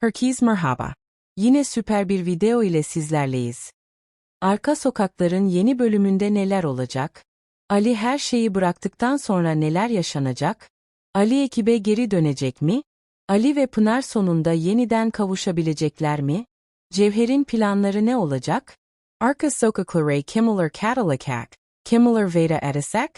Herkese merhaba. Yine süper bir video ile sizlerleyiz. Arka Sokaklar'ın yeni bölümünde neler olacak? Ali her şeyi bıraktıktan sonra neler yaşanacak? Ali ekibe geri dönecek mi? Ali ve Pınar sonunda yeniden kavuşabilecekler mi? Cevher'in planları ne olacak? Arka Sokakları Kimler Catalakak, Kimler Veda Edesek?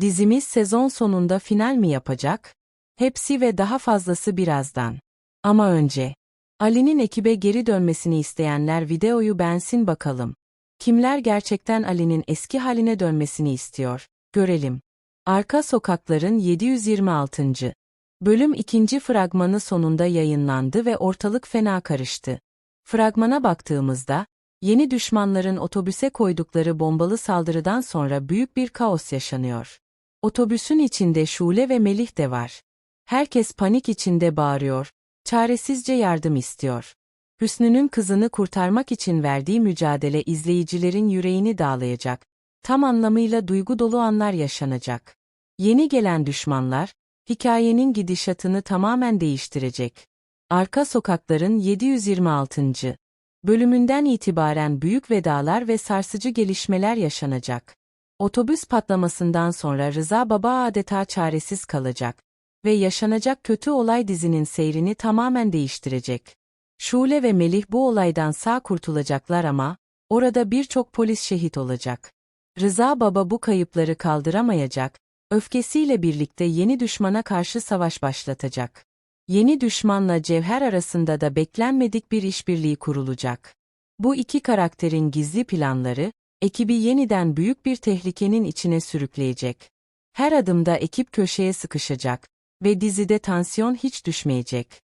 Dizimiz sezon sonunda final mi yapacak? Hepsi ve daha fazlası birazdan. Ama önce, Ali'nin ekibe geri dönmesini isteyenler videoyu beğensin bakalım. Kimler gerçekten Ali'nin eski haline dönmesini istiyor? Görelim. Arka Sokakların 726. Bölüm 2. fragmanı sonunda yayınlandı ve ortalık fena karıştı. Fragmana baktığımızda, yeni düşmanların otobüse koydukları bombalı saldırıdan sonra büyük bir kaos yaşanıyor. Otobüsün içinde Şule ve Melih de var. Herkes panik içinde bağırıyor, çaresizce yardım istiyor. Hüsnü'nün kızını kurtarmak için verdiği mücadele izleyicilerin yüreğini dağlayacak. Tam anlamıyla duygu dolu anlar yaşanacak. Yeni gelen düşmanlar, hikayenin gidişatını tamamen değiştirecek. Arka Sokakların 726. bölümünden itibaren büyük vedalar ve sarsıcı gelişmeler yaşanacak. Otobüs patlamasından sonra Rıza Baba adeta çaresiz kalacak ve yaşanacak kötü olay dizinin seyrini tamamen değiştirecek. Şule ve Melih bu olaydan sağ kurtulacaklar ama, orada birçok polis şehit olacak. Rıza Baba bu kayıpları kaldıramayacak, öfkesiyle birlikte yeni düşmana karşı savaş başlatacak. Yeni düşmanla Cevher arasında da beklenmedik bir işbirliği kurulacak. Bu iki karakterin gizli planları, ekibi yeniden büyük bir tehlikenin içine sürükleyecek. Her adımda ekip köşeye sıkışacak ve dizide tansiyon hiç düşmeyecek.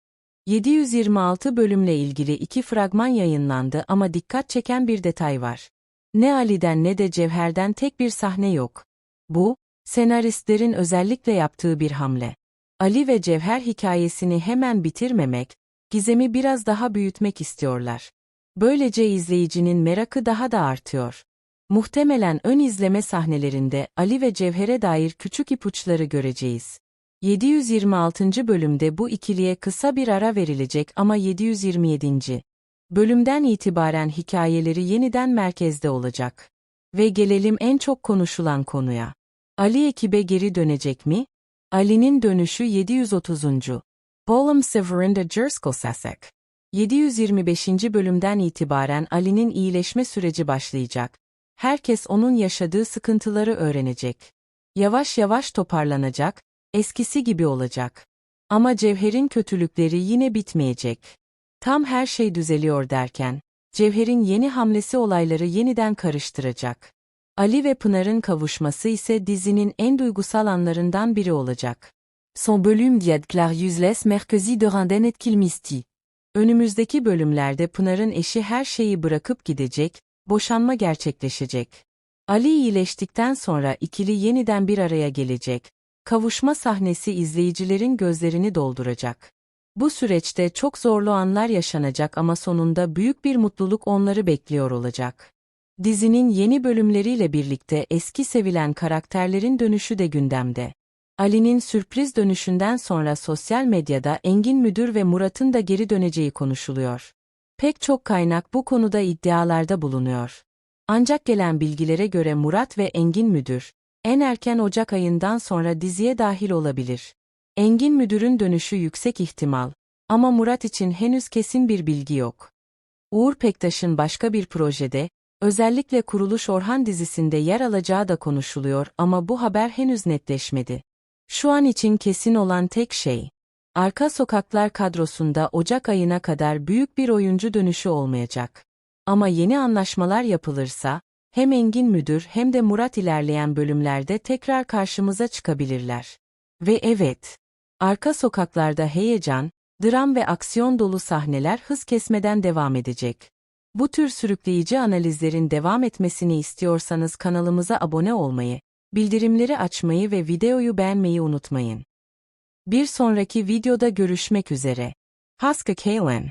726 bölümle ilgili iki fragman yayınlandı ama dikkat çeken bir detay var. Ne Ali'den ne de Cevher'den tek bir sahne yok. Bu, senaristlerin özellikle yaptığı bir hamle. Ali ve Cevher hikayesini hemen bitirmemek, gizemi biraz daha büyütmek istiyorlar. Böylece izleyicinin merakı daha da artıyor. Muhtemelen ön izleme sahnelerinde Ali ve Cevher'e dair küçük ipuçları göreceğiz. 726. bölümde bu ikiliye kısa bir ara verilecek ama 727. bölümden itibaren hikayeleri yeniden merkezde olacak. Ve gelelim en çok konuşulan konuya. Ali ekibe geri dönecek mi? Ali'nin dönüşü 730. Bolum Severinda Jerskosasek. 725. bölümden itibaren Ali'nin iyileşme süreci başlayacak. Herkes onun yaşadığı sıkıntıları öğrenecek. Yavaş yavaş toparlanacak, eskisi gibi olacak. Ama Cevher'in kötülükleri yine bitmeyecek. Tam her şey düzeliyor derken, Cevher'in yeni hamlesi olayları yeniden karıştıracak. Ali ve Pınar'ın kavuşması ise dizinin en duygusal anlarından biri olacak. Son bölüm diadklar yüzles merkezi de randen etkilmisti. Önümüzdeki bölümlerde Pınar'ın eşi her şeyi bırakıp gidecek, boşanma gerçekleşecek. Ali iyileştikten sonra ikili yeniden bir araya gelecek. Kavuşma sahnesi izleyicilerin gözlerini dolduracak. Bu süreçte çok zorlu anlar yaşanacak ama sonunda büyük bir mutluluk onları bekliyor olacak. Dizinin yeni bölümleriyle birlikte eski sevilen karakterlerin dönüşü de gündemde. Ali'nin sürpriz dönüşünden sonra sosyal medyada Engin Müdür ve Murat'ın da geri döneceği konuşuluyor. Pek çok kaynak bu konuda iddialarda bulunuyor. Ancak gelen bilgilere göre Murat ve Engin Müdür, en erken Ocak ayından sonra diziye dahil olabilir. Engin Müdür'ün dönüşü yüksek ihtimal ama Murat için henüz kesin bir bilgi yok. Uğur Pektaş'ın başka bir projede, özellikle Kuruluş Orhan dizisinde yer alacağı da konuşuluyor ama bu haber henüz netleşmedi. Şu an için kesin olan tek şey, Arka Sokaklar kadrosunda Ocak ayına kadar büyük bir oyuncu dönüşü olmayacak. Ama yeni anlaşmalar yapılırsa, hem Engin Müdür hem de Murat ilerleyen bölümlerde tekrar karşımıza çıkabilirler. Ve evet, arka sokaklarda heyecan, dram ve aksiyon dolu sahneler hız kesmeden devam edecek. Bu tür sürükleyici analizlerin devam etmesini istiyorsanız kanalımıza abone olmayı, bildirimleri açmayı ve videoyu beğenmeyi unutmayın. Bir sonraki videoda görüşmek üzere. Haska Kalen